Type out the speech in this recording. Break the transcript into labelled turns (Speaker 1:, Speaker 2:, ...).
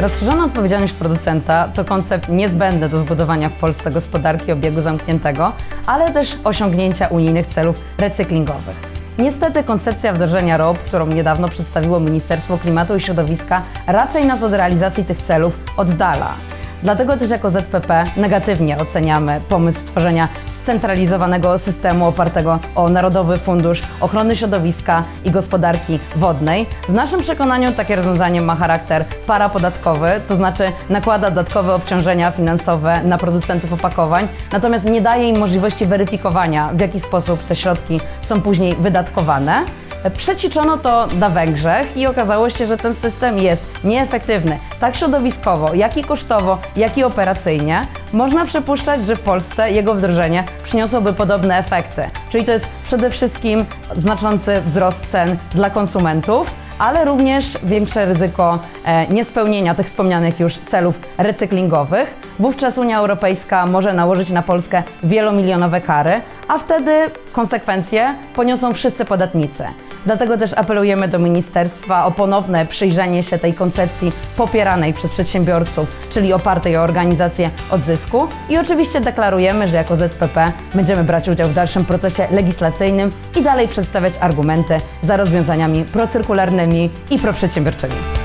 Speaker 1: Rozszerzona odpowiedzialność producenta to koncept niezbędny do zbudowania w Polsce gospodarki obiegu zamkniętego, ale też osiągnięcia unijnych celów recyklingowych. Niestety koncepcja wdrożenia ROP, którą niedawno przedstawiło Ministerstwo Klimatu i Środowiska, raczej nas od realizacji tych celów oddala. Dlatego też jako ZPP negatywnie oceniamy pomysł stworzenia scentralizowanego systemu opartego o Narodowy Fundusz Ochrony Środowiska i Gospodarki Wodnej. W naszym przekonaniu takie rozwiązanie ma charakter parapodatkowy, to znaczy nakłada dodatkowe obciążenia finansowe na producentów opakowań, natomiast nie daje im możliwości weryfikowania, w jaki sposób te środki są później wydatkowane. Przećwiczono to na Węgrzech i okazało się, że ten system jest nieefektywny, tak środowiskowo, jak i kosztowo, jak i operacyjnie. Można przypuszczać, że w Polsce jego wdrożenie przyniosłoby podobne efekty. Czyli to jest przede wszystkim znaczący wzrost cen dla konsumentów, ale również większe ryzyko e, niespełnienia tych wspomnianych już celów recyklingowych. Wówczas Unia Europejska może nałożyć na Polskę wielomilionowe kary, a wtedy konsekwencje poniosą wszyscy podatnicy. Dlatego też apelujemy do ministerstwa o ponowne przyjrzenie się tej koncepcji popieranej przez przedsiębiorców, czyli opartej o organizację odzysku. I oczywiście deklarujemy, że jako ZPP będziemy brać udział w dalszym procesie legislacyjnym i dalej przedstawiać argumenty za rozwiązaniami procyrkularnymi i proprzedsiębiorczymi.